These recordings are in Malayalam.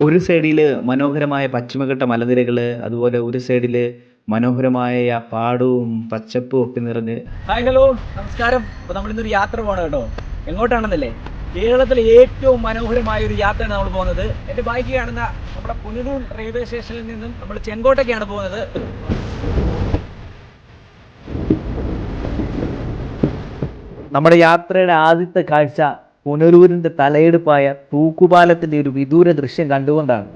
ഒരു സൈഡിൽ മനോഹരമായ പശ്ചിമഘട്ട മലനിരകൾ അതുപോലെ ഒരു സൈഡിൽ മനോഹരമായ പാടവും പച്ചപ്പും ഒക്കെ നിറഞ്ഞ്. ഹായ് ഹലോ നമസ്കാരം. അപ്പോൾ നമ്മൾ ഇന്നൊരു യാത്ര പോകണം കേട്ടോ. എങ്ങോട്ടാണെന്നല്ലേ? കേരളത്തിലെ ഏറ്റവും മനോഹരമായ ഒരു യാത്രയാണ് നമ്മൾ പോകുന്നത്. എന്റെ ബൈക്ക് കാണുന്ന നമ്മുടെ പുനലൂർ റെയിൽവേ സ്റ്റേഷനിൽ നിന്നും നമ്മൾ ചെങ്കോട്ടയ്ക്കാണ് പോകുന്നത്. നമ്മുടെ യാത്രയുടെ ആദ്യത്തെ കാഴ്ച പുനലൂരിന്റെ തലയെടുപ്പായ തൂക്കുപാലത്തിന്റെ ഒരു വിദൂര ദൃശ്യം കണ്ടുകൊണ്ടാണ്.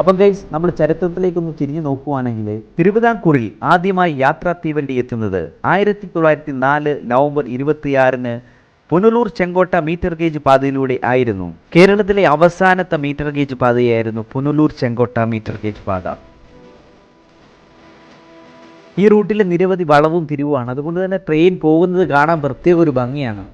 അപ്പം ഗൈസ് നമ്മൾ ചരിത്രത്തിലേക്കൊന്ന് തിരിഞ്ഞു നോക്കുവാണെങ്കിൽ തിരുവിതാംകൂറിൽ ആദ്യമായി യാത്രാ തീവണ്ടി എത്തുന്നത് ആയിരത്തി തൊള്ളായിരത്തി നാല് നവംബർ ഇരുപത്തിയാറിന് പുനലൂർ ചെങ്കോട്ട മീറ്റർ ഗേജ് പാതയിലൂടെ ആയിരുന്നു. കേരളത്തിലെ അവസാനത്തെ മീറ്റർ ഗേജ് പാതയായിരുന്നു പുനലൂർ ചെങ്കോട്ട മീറ്റർ ഗേജ് പാത. ഈ റൂട്ടിൽ നിരവധി വളവും തിരിവുമാണ്. അതുകൊണ്ട് തന്നെ ട്രെയിൻ പോകുന്നത് കാണാൻ പ്രത്യേക ഒരു ഭംഗിയാണ്.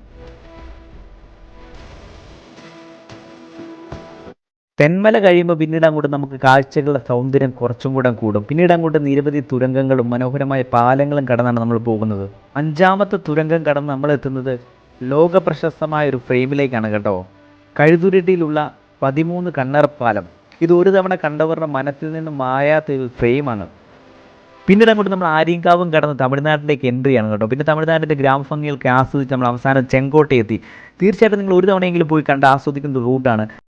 തെന്മല കഴിയുമ്പോൾ പിന്നീട് അങ്ങോട്ട് നമുക്ക് കാഴ്ചകളുടെ സൗന്ദര്യം കുറച്ചും കൂടെ കൂടും. പിന്നീട് അങ്ങോട്ട് നിരവധി തുരങ്കങ്ങളും മനോഹരമായ പാലങ്ങളും കടന്നാണ് നമ്മൾ പോകുന്നത്. അഞ്ചാമത്തെ തുരങ്കം കടന്ന് നമ്മൾ എത്തുന്നത് ലോക പ്രശസ്തമായ ഒരു ഫ്രെയിമിലേക്കാണ് കേട്ടോ. കഴുതുരുട്ടിയിലുള്ള പതിമൂന്ന് കണ്ണറപ്പാലം. ഇത് ഒരു തവണ കണ്ടവരുടെ മനസ്സിൽ നിന്ന് മായാത്ത ഒരു ഫ്രെയിമാണ്. പിന്നീട് അങ്ങോട്ട് നമ്മൾ ആര്യങ്കാവും കടന്ന് തമിഴ്നാട്ടിലേക്ക് എൻട്രി ആണ് കേട്ടോ. പിന്നെ തമിഴ്നാട്ടിന്റെ ഗ്രാമഭംഗികൾക്ക് ആസ്വദിച്ച് നമ്മൾ അവസാനം ചെങ്കോട്ടയെത്തി തീർച്ചയായിട്ടും നിങ്ങൾ ഒരു തവണയെങ്കിലും പോയി കണ്ട് ആസ്വദിക്കുന്ന റൂട്ടാണ്